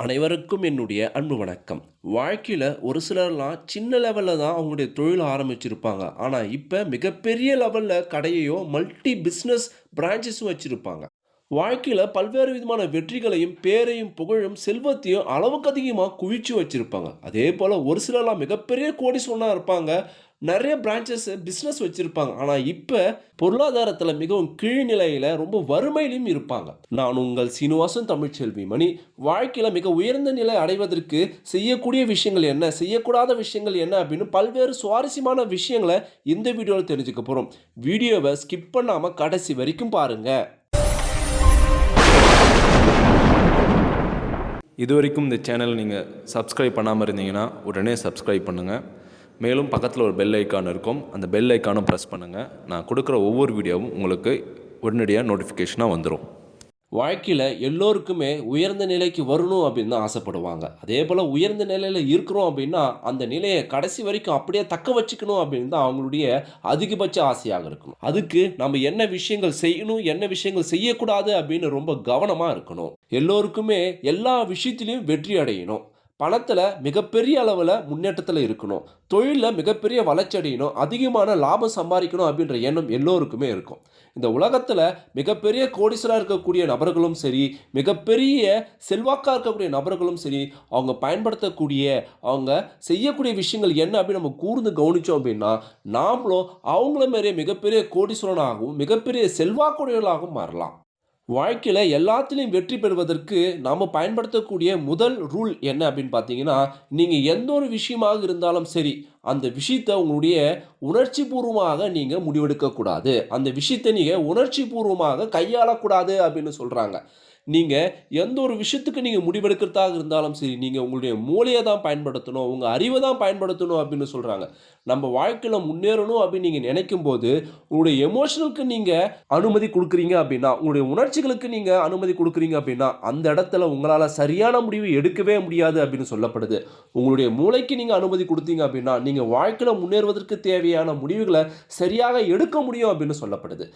அனைவருக்கும் என்னுடைய அன்பு வணக்கம். வாழ்க்கையில் ஒரு சிலர்லாம் சின்ன லெவலில் தான் அவங்களுடைய தொழில் ஆரம்பிச்சிருப்பாங்க. ஆனால் இப்போ மிகப்பெரிய லெவலில் கடையையோ மல்டி பிஸ்னஸ் பிரான்ச்சஸும் வச்சுருப்பாங்க. வாழ்க்கையில் பல்வேறு விதமான வெற்றிகளையும் பேரையும் புகழும் செல்வத்தையும் அளவுக்கு அதிகமாக குவிச்சு வச்சுருப்பாங்க. அதே போல் ஒரு சிலர்லாம் மிகப்பெரிய கோடீஸ்வரனாக இருப்பாங்க. நிறைய பிரான்ச்சஸ் பிஸ்னஸ் வச்சுருப்பாங்க. ஆனால் இப்போ பொருளாதாரத்தில் மிகவும் கீழ்நிலையில் ரொம்ப வறுமையிலும் இருப்பாங்க. நான் உங்கள் சீனிவாசன் தமிழ்ச்செல்வி மணி. வாழ்க்கையில் மிக உயர்ந்த நிலை அடைவதற்கு செய்யக்கூடிய விஷயங்கள் என்ன? செய்யக்கூடாத விஷயங்கள் என்ன? அப்படின்னு பல்வேறு சுவாரஸ்யமான விஷயங்களை இந்த வீடியோவில் தெரிஞ்சுக்க போகிறோம் வீடியோவை ஸ்கிப் பண்ணாமல் கடைசி வரைக்கும் பாருங்கள் இது வரைக்கும் இந்த சேனல் நீங்கள் சப்ஸ்கிரைப் பண்ணாமல் இருந்தீங்கன்னா உடனே சப்ஸ்கிரைப் பண்ணுங்கள் மேலும் பக்கத்தில் ஒரு பெல் ஐக்கான் இருக்கும். அந்த பெல் ஐக்கானும் ப்ரெஸ் பண்ணுங்கள் நான் கொடுக்குற ஒவ்வொரு வீடியோவும் உங்களுக்கு உடனடியாக நோட்டிஃபிகேஷனாக வந்துடும் வாழ்க்கையில் எல்லோருக்குமே உயர்ந்த நிலைக்கு வரணும் அப்படின்னு தான் ஆசைப்படுவாங்க. அதே போல் உயர்ந்த நிலையில் இருக்கிறோம் அப்படின்னா அந்த நிலையை கடைசி வரைக்கும் அப்படியே தக்க வச்சுக்கணும் அப்படின்னு தான் அவங்களுடைய அதிகபட்ச ஆசையாக இருக்கணும். அதுக்கு நம்ம என்ன விஷயங்கள் செய்யணும் என்ன விஷயங்கள் செய்யக்கூடாது அப்படின்னு ரொம்ப கவனமாக இருக்கணும். எல்லோருக்குமே எல்லா விஷயத்திலையும் வெற்றி அடையணும். பணத்தில் மிகப்பெரிய அளவில் முன்னேற்றத்தில் இருக்கணும். தொழிலில் மிகப்பெரிய வளர்ச்சி அடையணும். அதிகமான லாபம் சம்பாதிக்கணும் அப்படின்ற எண்ணம் எல்லோருக்குமே இருக்கும். இந்த உலகத்தில் மிகப்பெரிய கோடீஸ்வராக இருக்கக்கூடிய நபர்களும் சரி மிகப்பெரிய செல்வாக்காக இருக்கக்கூடிய நபர்களும் சரி அவங்க பயன்படுத்தக்கூடிய அவங்க செய்யக்கூடிய விஷயங்கள் என்ன அப்படின்னு நம்ம கூர்ந்து கவனித்தோம் அப்படின்னா நாமளும் அவங்கள மாரியே மிகப்பெரிய கோடீஸ்வரனாகவும் மிகப்பெரிய செல்வாக்குடையவர்களாகவும் மாறலாம். வாழ்க்கையில் எல்லாத்துலேயும் வெற்றி பெறுவதற்கு நாம் பயன்படுத்தக்கூடிய முதல் ரூல் என்ன அப்படின்னு பார்த்தீங்கன்னா நீங்கள் எந்த ஒரு விஷயமாக இருந்தாலும் சரி அந்த விஷயத்தை உங்களுடைய உணர்ச்சி பூர்வமாக நீங்கள் முடிவெடுக்கக்கூடாது. அந்த விஷயத்தை நீங்கள் உணர்ச்சி பூர்வமாக கையாளக்கூடாது அப்படின்னு சொல்கிறாங்க நீங்கள் எந்த ஒரு விஷயத்துக்கு நீங்கள் முடிவெடுக்கிறதாக இருந்தாலும் சரி நீங்கள் உங்களுடைய மூளையை தான் பயன்படுத்தணும் உங்கள் அறிவை தான் பயன்படுத்தணும் அப்படின்னு சொல்கிறாங்க நம்ம வாழ்க்கையில் முன்னேறணும் அப்படின்னு நீங்கள் நினைக்கும் போது உங்களுடைய எமோஷனலுக்கு நீங்கள் அனுமதி கொடுக்குறீங்க அப்படின்னா உங்களுடைய உணர்ச்சிகளுக்கு நீங்கள் அனுமதி கொடுக்குறீங்க அப்படின்னா அந்த இடத்துல உங்களால் சரியான முடிவு எடுக்கவே முடியாது அப்படின்னு சொல்லப்படுது. உங்களுடைய மூளைக்கு நீங்கள் அனுமதி கொடுத்தீங்க அப்படின்னா நீங்கள் வாழ்க்கையில் முன்னேறுவதற்கு தேவையான முடிவுகளை சரியாக எடுக்க முடியும் அப்படின்னு சொல்லப்படுது.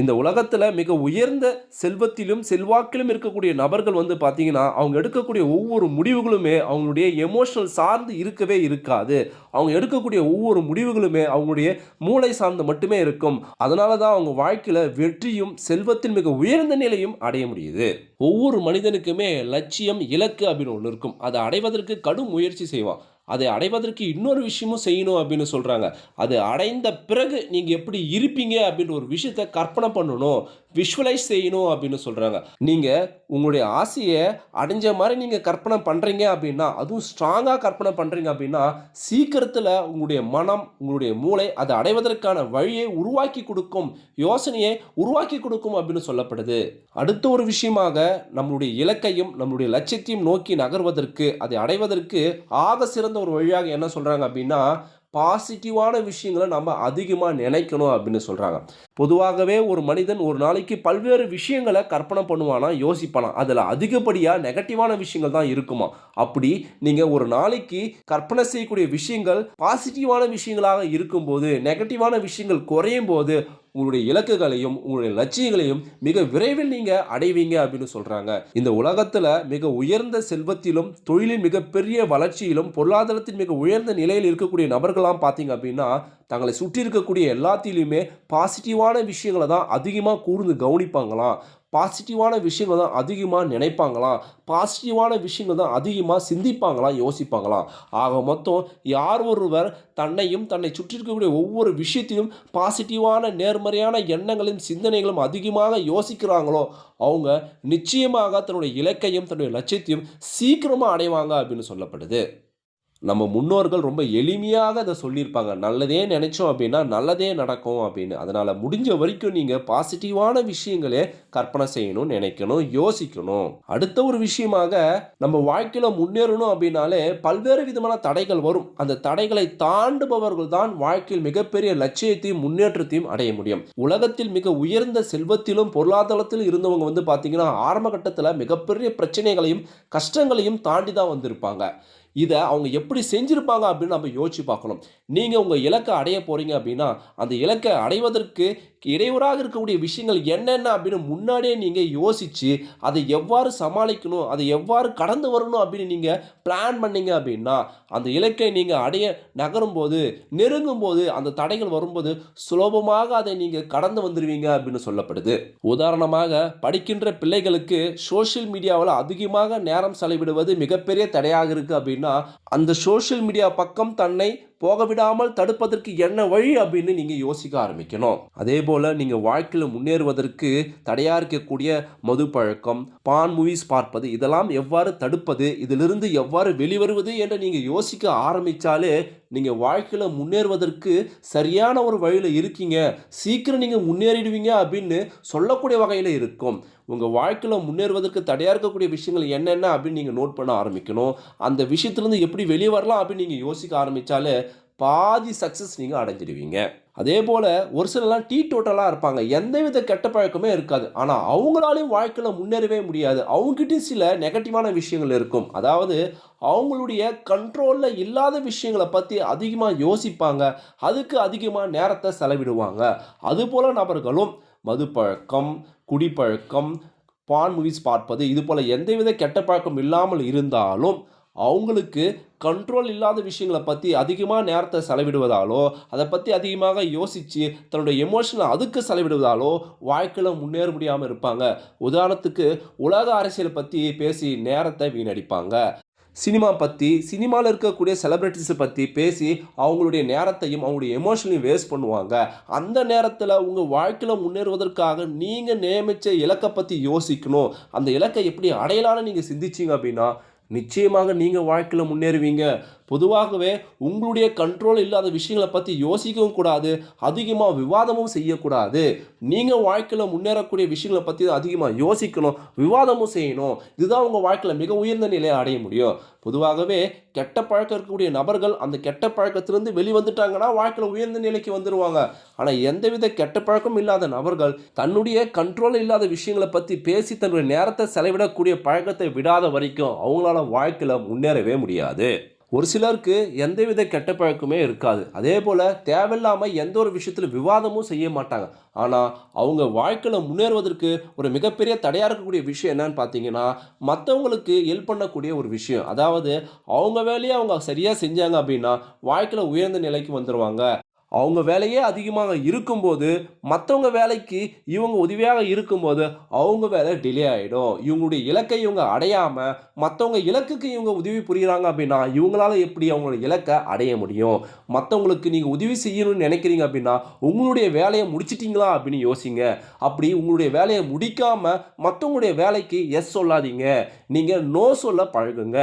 இந்த உலகத்தில் மிக உயர்ந்த செல்வத்திலும் செல்வாக்கிலும் இருக்கக்கூடிய நபர்கள் வந்து பார்த்தீங்கன்னா அவங்க எடுக்கக்கூடிய ஒவ்வொரு முடிவுகளுமே அவங்களுடைய எமோஷனல் சார்ந்து இருக்கவே இருக்காது. அவங்க எடுக்கக்கூடிய ஒவ்வொரு முடிவுகளுமே அவங்களுடைய மூளை சார்ந்து மட்டுமே இருக்கும். அதனால தான் அவங்க வாழ்க்கையில் வெற்றியும் செல்வத்தின் மிக உயர்ந்த நிலையும் அடைய முடியுது. ஒவ்வொரு மனிதனுக்குமே லட்சியம் இலக்கு அப்படின்னு ஒன்று இருக்கும். அதை அடைவதற்கு கடும் முயற்சி செய்வான். அதை அடைவதற்கு இன்னொரு விஷயமும் செய்யணும் அப்படின்னு சொல்கிறாங்க அது அடைந்த பிறகு நீங்கள் எப்படி இருப்பீங்க அப்படின்ற ஒரு விஷயத்தை கற்பனை பண்ணணும் விஷுவலைஸ் செய்யணும் அப்படின்னு சொல்கிறாங்க நீங்கள் உங்களுடைய ஆசையை அடைஞ்ச மாதிரி நீங்கள் கற்பனை பண்ணுறீங்க அப்படின்னா அதுவும் ஸ்ட்ராங்காக கற்பனை பண்ணுறீங்க அப்படின்னா சீக்கிரத்தில் உங்களுடைய மனம் உங்களுடைய மூளை அதை அடைவதற்கான வழியை உருவாக்கி கொடுக்கும் யோசனையை உருவாக்கி கொடுக்கும் அப்படின்னு சொல்லப்படுது. அடுத்த ஒரு விஷயமாக நம்மளுடைய இலக்கையும் நம்மளுடைய லட்சியத்தையும் நோக்கி நகர்வதற்கு அதை அடைவதற்கு ஆக சிறந்த ஒரு வழியாக என்ன சொல்கிறாங்க அப்படின்னா பாசிட்டிவான விஷயங்களை நம்ம அதிகமாக நினைக்கணும் அப்படின்னு சொல்கிறாங்க பொதுவாகவே ஒரு மனிதன் ஒரு நாளைக்கு பல்வேறு விஷயங்களை கற்பனை பண்ணுவானா? யோசிப்பானா? அதில் அதிகப்படியாக நெகட்டிவான விஷயங்கள் தான் இருக்குமா? அப்படி நீங்கள் ஒரு நாளைக்கு கற்பனை செய்யக்கூடிய விஷயங்கள் பாசிட்டிவான விஷயங்களாக இருக்கும்போது நெகட்டிவான விஷயங்கள் குறையும் போது உங்களுடைய இலக்குகளையும் உங்களுடைய லட்சியங்களையும் மிக விரைவில் நீங்கள் அடைவீங்க அப்படின்னு சொல்கிறாங்க இந்த உலகத்தில் மிக உயர்ந்த செல்வத்திலும் தொழிலின் மிகப்பெரிய வளர்ச்சியிலும் பொருளாதாரத்தின் மிக உயர்ந்த நிலையில் இருக்கக்கூடிய நபர்களாம் பார்த்தீங்க அப்படின்னா தங்களை சுற்றி இருக்கக்கூடிய எல்லாத்திலையுமே பாசிட்டிவான விஷயங்களை தான் அதிகமாக கூர்ந்து கவனிப்பாங்களாம். பாசிட்டிவான விஷயங்கள் தான் அதிகமாக நினைப்பாங்களாம் பாசிட்டிவான விஷயங்கள் தான் அதிகமாக சிந்திப்பாங்களாம் யோசிப்பாங்களாம் ஆக மொத்தம் யார் ஒருவர் தன்னையும் தன்னை சுற்றி இருக்கக்கூடிய ஒவ்வொரு விஷயத்தையும் பாசிட்டிவான நேர்மறையான எண்ணங்களும் சிந்தனைகளும் அதிகமாக யோசிக்கிறாங்களோ அவங்க நிச்சயமாக தன்னுடைய இலக்கையும் தன்னுடைய லட்சியத்தையும் சீக்கிரமாக அடைவாங்க அப்படின்னு சொல்லப்படுது. நம்ம முன்னோர்கள் ரொம்ப எளிமையாக அதை சொல்லியிருப்பாங்க. நல்லதே நினைச்சோம் அப்படின்னா நல்லதே நடக்கும் அப்படின்னு. அதனால் முடிஞ்ச வரைக்கும் நீங்கள் பாசிட்டிவான விஷயங்களே கற்பனை செய்யணும் நினைக்கணும் யோசிக்கணும். அடுத்த ஒரு விஷயமாக நம்ம வாழ்க்கையில் முன்னேறணும் அப்படின்னாலே பல்வேறு விதமான தடைகள் வரும். அந்த தடைகளை தாண்டுபவர்கள் தான் வாழ்க்கையில் மிகப்பெரிய லட்சியத்தையும் முன்னேற்றத்தையும் அடைய முடியும். உலகத்தில் மிக உயர்ந்த செல்வத்திலும் பொருளாதாரத்திலும் இருந்தவங்க வந்து பார்த்தீங்கன்னா ஆரம்ப கட்டத்தில் மிகப்பெரிய பிரச்சனைகளையும் கஷ்டங்களையும் தாண்டி தான் வந்திருப்பாங்க. இதை அவங்க எப்படி செஞ்சுருப்பாங்க அப்படின்னு நம்ம யோசிச்சு பார்க்கணும். நீங்கள் உங்கள் இலக்கை அடைய போகிறீங்க அப்படின்னா அந்த இலக்கை அடைவதற்கு இடையூறாக இருக்கக்கூடிய விஷயங்கள் என்னென்ன அப்படின்னு முன்னாடியே நீங்கள் யோசித்து அதை எவ்வாறு சமாளிக்கணும் அதை எவ்வாறு கடந்து வரணும் அப்படின்னு நீங்கள் பிளான் பண்ணீங்க அப்படின்னா அந்த இலக்கை நீங்கள் அடைய நகரும்போது நெருங்கும்போது அந்த தடைகள் வரும்போது சுலபமாக அதை நீங்கள் கடந்து வந்துடுவீங்க அப்படின்னு சொல்லப்படுது. உதாரணமாக படிக்கின்ற பிள்ளைகளுக்கு சோஷியல் மீடியாவில் அதிகமாக நேரம் செலவிடுவது மிகப்பெரிய தடையாக இருக்குது அப்படின்னா அந்த சோஷியல் மீடியா பக்கம் தன்னை போக விடாமல் தடுப்பதற்கு என்ன வழி அப்படின்னு நீங்கள் யோசிக்க ஆரம்பிக்கணும். அதே போல் நீங்கள் வாழ்க்கையில் முன்னேறுவதற்கு தடையாக இருக்கக்கூடிய மது பழக்கம் பான் மூவிஸ் பார்ப்பது இதெல்லாம் எவ்வாறு தடுப்பது இதிலிருந்து எவ்வாறு வெளிவருவது என்று நீங்கள் யோசிக்க ஆரம்பித்தாலே நீங்கள் வாழ்க்கையில் முன்னேறுவதற்கு சரியான ஒரு வழியில் இருக்கீங்க. சீக்கிரம் நீங்கள் முன்னேறிடுவீங்க அப்படின்னு சொல்லக்கூடிய வகையில் இருக்கும். உங்கள் வாழ்க்கையில் முன்னேறுவதற்கு தடையாக இருக்கக்கூடிய விஷயங்கள் என்னென்ன அப்படின்னு நீங்கள் நோட் பண்ண ஆரம்பிக்கணும். அந்த விஷயத்துலேருந்து எப்படி வெளியே வரலாம் அப்படின்னு நீங்கள் யோசிக்க ஆரம்பித்தாலே பாதி சக்ஸஸ் நீங்கள் அடைஞ்சிடுவீங்க. அதே போல் ஒரு சிலர்லாம் டீ டோட்டலாக இருப்பாங்க. எந்தவித கெட்ட பழக்கமே இருக்காது. ஆனால் அவங்களாலையும் வாழ்க்கையில் முன்னேறவே முடியாது. அவங்ககிட்டயும் சில நெகட்டிவான விஷயங்கள் இருக்கும். அதாவது அவங்களுடைய கண்ட்ரோலில் இல்லாத விஷயங்களை பற்றி அதிகமாக யோசிப்பாங்க. அதுக்கு அதிகமாக நேரத்தை செலவிடுவாங்க. அதுபோல் நபர்களும் மது பழக்கம் குடிப்பழக்கம் பான் மூவிஸ் பார்ப்பது இது போல் எந்தவித கெட்ட பழக்கம் இல்லாமல் இருந்தாலும் அவங்களுக்கு கண்ட்ரோல் இல்லாத விஷயங்களை பற்றி அதிகமாக நேரத்தை செலவிடுவதாலோ அதை பற்றி அதிகமாக யோசித்து தன்னுடைய எமோஷனை அதுக்கு செலவிடுவதாலோ வாழ்க்கையில் முன்னேற முடியாமல் இருப்பாங்க. உதாரணத்துக்கு உலக அரசியலை பற்றி பேசி நேரத்தை வீணடிப்பாங்க. சினிமா பற்றி சினிமாவில் இருக்கக்கூடிய செலிப்ரிட்டிஸை பற்றி பேசி அவங்களுடைய நேரத்தையும் அவங்களுடைய எமோஷனையும் வேஸ்ட் பண்ணுவாங்க. அந்த நேரத்தில் உங்கள் வாழ்க்கையில் முன்னேறுவதற்காக நீங்கள் நியமித்த இலக்கை பற்றி யோசிக்கணும். அந்த இலக்கை எப்படி அடையலான்னு நீங்கள் சிந்திச்சிங்க அப்படின்னா நிச்சயமாக நீங்கள் வாழ்க்கையில் முன்னேறுவீங்க. பொதுவாகவே உங்களுடைய கண்ட்ரோல் இல்லாத விஷயங்களை பற்றி யோசிக்கவும் கூடாது அதிகமாக விவாதமும் செய்யக்கூடாது. நீங்கள் வாழ்க்கையில் முன்னேறக்கூடிய விஷயங்களை பற்றி அதிகமாக யோசிக்கணும் விவாதமும் செய்யணும். இதுதான் உங்கள் வாழ்க்கையில் மிக உயர்ந்த நிலையை அடைய முடியும். பொதுவாகவே கெட்ட பழக்கம் இருக்கக்கூடிய நபர்கள் அந்த கெட்ட பழக்கத்திலிருந்து வெளிவந்துட்டாங்கன்னா வாழ்க்கையில் உயர்ந்த நிலைக்கு வந்துடுவாங்க ஆனால் எந்தவித கெட்ட பழக்கம் இல்லாத நபர்கள் தன்னுடைய கண்ட்ரோல் இல்லாத விஷயங்களை பற்றி பேசி தன்னுடைய நேரத்தை செலவிடக்கூடிய பழக்கத்தை விடாத வரைக்கும் அவங்களால வாழ்க்கையில் முன்னேறவே முடியாது. ஒரு சிலருக்கு எந்தவித கெட்ட பழக்கமே இருக்காது. அதே போல் தேவையில்லாமல் எந்த ஒரு விஷயத்தில் விவாதமும் செய்ய மாட்டாங்க. ஆனால் அவங்க வாழ்க்கையில் முன்னேறுவதற்கு ஒரு மிகப்பெரிய தடையாக இருக்கக்கூடிய விஷயம் என்னன்னு பார்த்தீங்கன்னா மற்றவங்களுக்கு ஹெல்ப் பண்ணக்கூடிய ஒரு விஷயம். அதாவது அவங்க வேலையை அவங்க சரியாக செஞ்சாங்க அப்படின்னா வாழ்க்கையில் உயர்ந்த நிலைக்கு வந்துடுவாங்க அவங்க வேலையே அதிகமாக இருக்கும்போது மற்றவங்க வேலைக்கு இவங்க உதவியாக இருக்கும்போது அவங்க வேலை டிலே ஆகிடும் இவங்களுடைய இலக்கை இவங்க அடையாமல் மற்றவங்க இலக்குக்கு இவங்க உதவி புரிகிறாங்க அப்படின்னா இவங்களால எப்படி அவங்களோட இலக்கை அடைய முடியும்? மற்றவங்களுக்கு நீங்கள் உதவி செய்யணும்னு நினைக்கிறீங்க அப்படின்னா உங்களுடைய வேலையை முடிச்சிட்டிங்களா அப்படின்னு யோசிங்க. அப்படி உங்களுடைய வேலையை முடிக்காமல் மற்றவங்களுடைய வேலைக்கு எஸ் சொல்லாதீங்க. நீங்கள் நோ சொல்ல பழகுங்க.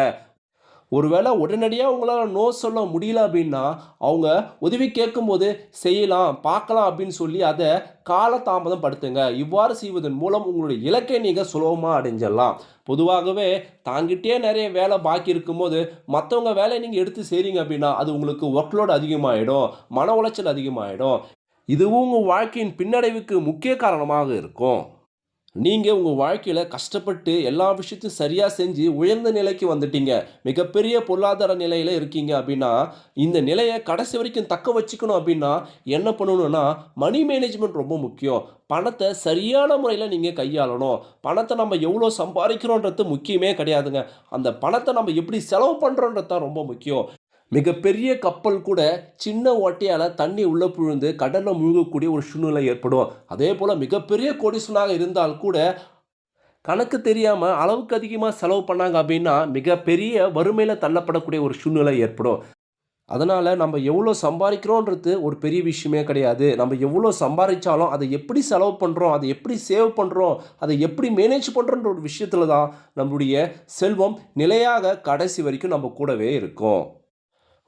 ஒருவேளை உடனடியாக உங்களால் நோ சொல்ல முடியல அப்படின்னா அவங்க உதவி கேட்கும்போது செய்யலாம் பார்க்கலாம் அப்படின்னு சொல்லி அதை காலதாமதம் படுத்துங்க இவ்வாறு செய்வதன் மூலம் உங்களுடைய இலக்கை நீங்கள் சுலபமாக அடைஞ்சிடலாம். பொதுவாகவே தாங்கிட்டே நிறைய வேலை பாக்கி இருக்கும்போது மற்றவங்க வேலையை நீங்கள் எடுத்து செய்கிறீங்க அப்படின்னா அது உங்களுக்கு ஒர்க்லோடு அதிகமாகிடும் மன உளைச்சல் அதிகமாகிடும் இதுவும் உங்கள் வாழ்க்கையின் பின்னடைவுக்கு முக்கிய காரணமாக இருக்கும். நீங்கள் உங்கள் வாழ்க்கையில் கஷ்டப்பட்டு எல்லா விஷயத்தையும் சரியாக செஞ்சு உயர்ந்த நிலைக்கு வந்துட்டீங்க. மிகப்பெரிய பொருளாதார நிலையில் இருக்கீங்க அப்படின்னா இந்த நிலையை கடைசி வரைக்கும் தக்க வச்சுக்கணும் அப்படின்னா என்ன பண்ணணும்னா மணி மேனேஜ்மெண்ட் ரொம்ப முக்கியம். பணத்தை சரியான முறையில் நீங்கள் கையாளணும். பணத்தை நம்ம எவ்வளோ சம்பாதிக்கிறோன்றது முக்கியமே கிடையாதுங்க. அந்த பணத்தை நம்ம எப்படி செலவு பண்ணுறோன்றது தான் ரொம்ப முக்கியம். மிகப்பெரிய கப்பல் கூட சின்ன ஓட்டையால் தண்ணி உள்ளே புழுந்து கடலில் முழுகக்கூடிய ஒரு சூழ்நிலை ஏற்படும். அதே போல் மிகப்பெரிய கோடீஸ்வரனாக இருந்தால் கூட கணக்கு தெரியாமல் அளவுக்கு அதிகமாக செலவு பண்ணாங்க அப்படின்னா மிகப்பெரிய வறுமையில் தள்ளப்படக்கூடிய ஒரு சூழ்நிலை ஏற்படும். அதனால் நம்ம எவ்வளோ சம்பாதிக்கிறோன்றது ஒரு பெரிய விஷயமே கிடையாது. நம்ம எவ்வளோ சம்பாதிச்சாலும் அதை எப்படி செலவு பண்ணுறோம் அதை எப்படி சேவ் பண்ணுறோம் அதை எப்படி மேனேஜ் பண்ணுறோன்ற ஒரு விஷயத்தில் தான் நம்மளுடைய செல்வம் நிலையாக கடைசி வரைக்கும் நம்ம கூடவே இருக்கும்.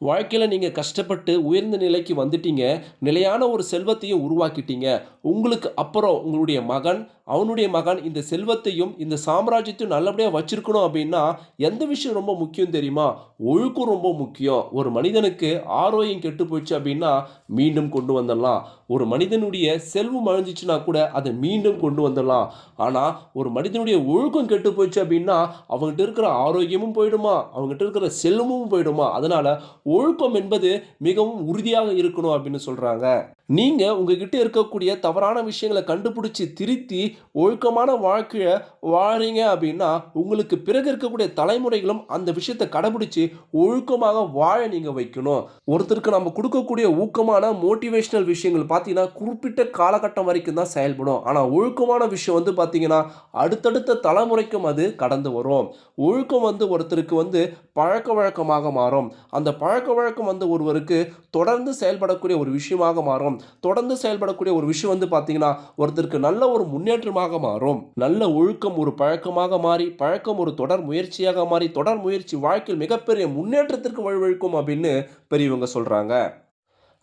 வாழ்க்கையில் நீங்கள் கஷ்டப்பட்டு உயர்ந்த நிலைக்கு வந்துட்டீங்க நிலையான ஒரு செல்வத்தையும் உருவாக்கிட்டீங்க. உங்களுக்கு அப்புறம் உங்களுடைய மகன் அவனுடைய மகன் இந்த செல்வத்தையும் இந்த சாம்ராஜ்யத்தையும் நல்லபடியாக வச்சிருக்கணும் அப்படின்னா எந்த விஷயம் ரொம்ப முக்கியம் தெரியுமா? ஒழுக்கம் ரொம்ப முக்கியம். ஒரு மனிதனுக்கு ஆரோக்கியம் கெட்டு போச்சு அப்படின்னா மீண்டும் கொண்டு வந்துடலாம். ஒரு மனிதனுடைய செல்வம் அழிஞ்சிச்சுன்னா கூட அதை மீண்டும் கொண்டு வந்துடலாம். ஆனால் ஒரு மனிதனுடைய ஒழுக்கம் கெட்டு போச்சு அப்படின்னா அவங்ககிட்ட இருக்கிற ஆரோக்கியமும் போயிடுமா? அவங்ககிட்ட இருக்கிற செல்வமும் போயிடுமா? அதனால் ஒழுக்கம் என்பது மிகவும் உறுதியாக இருக்கணும் அப்படின்னு சொல்கிறாங்க நீங்கள் உங்ககிட்ட இருக்கக்கூடிய தவறான விஷயங்களை கண்டுபிடிச்சி திருத்தி ஒழுக்கமான வாழ்க்கையை வாழறீங்க அப்படின்னா உங்களுக்கு பிறகு இருக்கக்கூடிய தலைமுறைகளும் அந்த விஷயத்தை கடைபிடிச்சி ஒழுக்கமாக வாழ நீங்கள் வைக்கணும். ஒருத்தருக்கு நம்ம கொடுக்கக்கூடிய ஊக்கமான மோட்டிவேஷனல் விஷயங்கள் பார்த்தீங்கன்னா குறிப்பிட்ட காலகட்டம் வரைக்கும் தான் செயல்படும். ஆனால் ஒழுக்கமான விஷயம் வந்து பார்த்தீங்கன்னா அடுத்தடுத்த தலைமுறைக்கும் அது கடந்து வரும். ஒழுக்கம் வந்து ஒருத்தருக்கு வந்து பழக்க வழக்கமாக மாறும். அந்த பழக்க வழக்கம் வந்து ஒருவருக்கு தொடர்ந்து செயல்படக்கூடிய ஒரு விஷயமாக மாறும். தொடர்ந்து செயல்படக்கூடிய ஒரு விஷயம் வந்து பார்த்தீங்கன்னா ஒருத்தருக்கு நல்ல ஒரு முன்னேற்றமாக மாறும். நல்ல ஒழுக்கம் ஒரு பழக்கமாக மாறி பழக்கம் ஒரு தொடர் முயற்சியாக மாறி தொடர் முயற்சி வாழ்க்கையில் மிகப்பெரிய முன்னேற்றத்திற்கு வழிவகுக்கும் அப்படின்னு பெரியவங்க சொல்கிறாங்க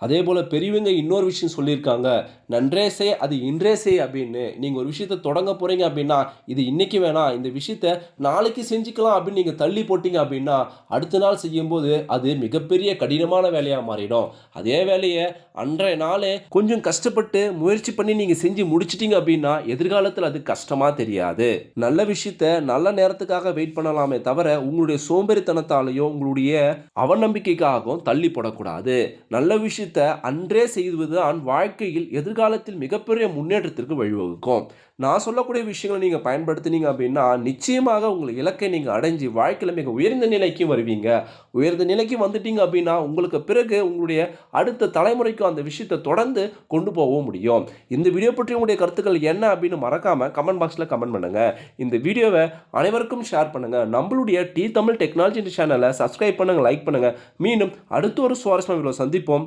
அதே போல் பெரியவங்க இன்னொரு விஷயம் சொல்லியிருக்காங்க நன்றே செய் அது இன்றே செய் அப்படின்னு. நீங்கள் ஒரு விஷயத்த தொடங்க போகிறீங்க அப்படின்னா இது இன்றைக்கி வேணாம் இந்த விஷயத்த நாளைக்கு செஞ்சுக்கலாம் அப்படின்னு நீங்கள் தள்ளி போட்டிங்க அப்படின்னா அடுத்த நாள் செய்யும்போது அது மிகப்பெரிய கடினமான வேலையாக மாறிடும். அதே வேலையை அன்றைய நாளே கொஞ்சம் கஷ்டப்பட்டு முயற்சி பண்ணி நீங்கள் செஞ்சு முடிச்சிட்டிங்க அப்படின்னா எதிர்காலத்தில் அது கஷ்டமாக தெரியாது. நல்ல விஷயத்த நல்ல நேரத்துக்காக வெயிட் பண்ணலாமே தவிர உங்களுடைய சோம்பேறித்தனத்தாலேயோ உங்களுடைய அவநம்பிக்கைக்காகவும் தள்ளி போடக்கூடாது. நல்ல விஷயத்த அன்றே செய்வதுதான் வாழ்க்கையில் எதிர்காலத்தில் மிகப்பெரிய முன்னேற்றத்திற்கு வழிவகுக்கும். நான் சொல்லக்கூடிய விஷயங்களை நீங்கள் பயன்படுத்தினீங்க அப்படின்னா நிச்சயமாக உங்கள் இலக்கை நீங்கள் அடைஞ்சு வாழ்க்கையில் மிக உயர்ந்த நிலைக்கு வருவீங்க. உயர்ந்த நிலைக்கு வந்துட்டீங்க அப்படின்னா உங்களுக்கு பிறகு உங்களுடைய அடுத்த தலைமுறைக்கும் அந்த விஷயத்தை தொடர்ந்து கொண்டு போகவும் முடியும். இந்த வீடியோ பற்றி உங்களுடைய கருத்துக்கள் என்ன அப்படின்னு மறக்காமல் கமெண்ட் பாக்ஸில் கமெண்ட் பண்ணுங்கள் இந்த வீடியோவை அனைவருக்கும் ஷேர் பண்ணுங்கள் நம்மளுடைய டி தமிழ் டெக்னாலஜி சேனலை சப்ஸ்கிரைப் பண்ணுங்கள் லைக் பண்ணுங்கள் மீண்டும் அடுத்த ஒரு சுவாரஸ்யமான சந்திப்போம்.